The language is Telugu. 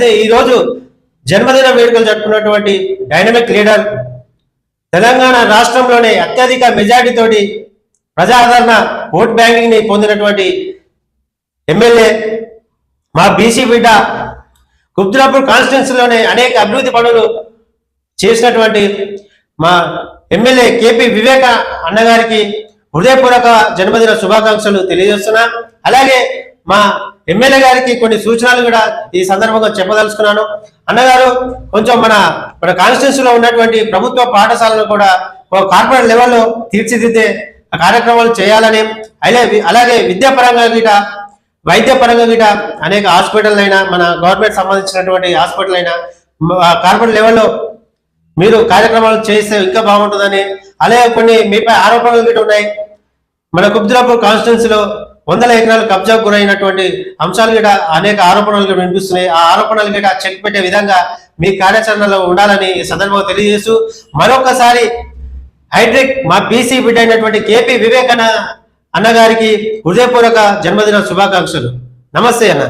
అయితే ఈ రోజు జన్మదిన వేడుకలు జరుపుకున్నటువంటి డైనమిక్ లీడర్ తెలంగాణ రాష్ట్రంలోనే అత్యధిక మెజార్టీ తోటి ప్రజాదరణ ఓట్ బ్యాంకింగ్ని పొందినటువంటి ఎమ్మెల్యే మా బీసీ బిడ్డ కుబ్దురాపూర్ కాన్స్టిట్యున్సీలోనే అనేక అభివృద్ధి పనులు చేసినటువంటి మా ఎమ్మెల్యే కేపీ వివేక అన్నగారికి హృదయపూర్వక జన్మదిన శుభాకాంక్షలు తెలియజేస్తున్నా. అలాగే మా ఎమ్మెల్యే గారికి కొన్ని సూచనలు కూడా ఈ సందర్భంగా చెప్పదలుచుకున్నాను. అన్నగారు కొంచెం మన మన కాన్స్టిట్యూన్సీలో ఉన్నటువంటి ప్రభుత్వ పాఠశాలను కూడా కార్పొరేట్ లెవెల్లో తీర్చిదిద్దే కార్యక్రమాలు చేయాలని అలాగే అలాగే విద్యాపరంగా గిట వైద్యపరంగా గిట అనేక హాస్పిటల్ అయినా మన గవర్నమెంట్ సంబంధించినటువంటి హాస్పిటల్ అయినా కార్పొరేట్ లెవెల్లో మీరు కార్యక్రమాలు చేస్తే ఇంకా బాగుంటుందని అలాగే కొన్ని మీపై ఆరోపణలు గిట్ట ఉన్నాయి. మన కుబ్దులాపూర్ కాన్స్టిట్యున్సీలో వందల ఎకరాలు కబ్జాకు గురైనటువంటి అంశాలు గిట అనేక ఆరోపణలు వినిపిస్తున్నాయి. ఆ ఆరోపణలు గిట చెక్ పెట్టే విధంగా మీ కార్యాచరణలో ఉండాలని ఈ సందర్భంగా తెలియజేస్తూ మరొకసారి హైడ్రిక్ మా బీసీ బిడ్డ అయినటువంటి కేపీ వివేకన అన్నగారికి హృదయపూర్వక జన్మదిన శుభాకాంక్షలు. నమస్తే అన్న.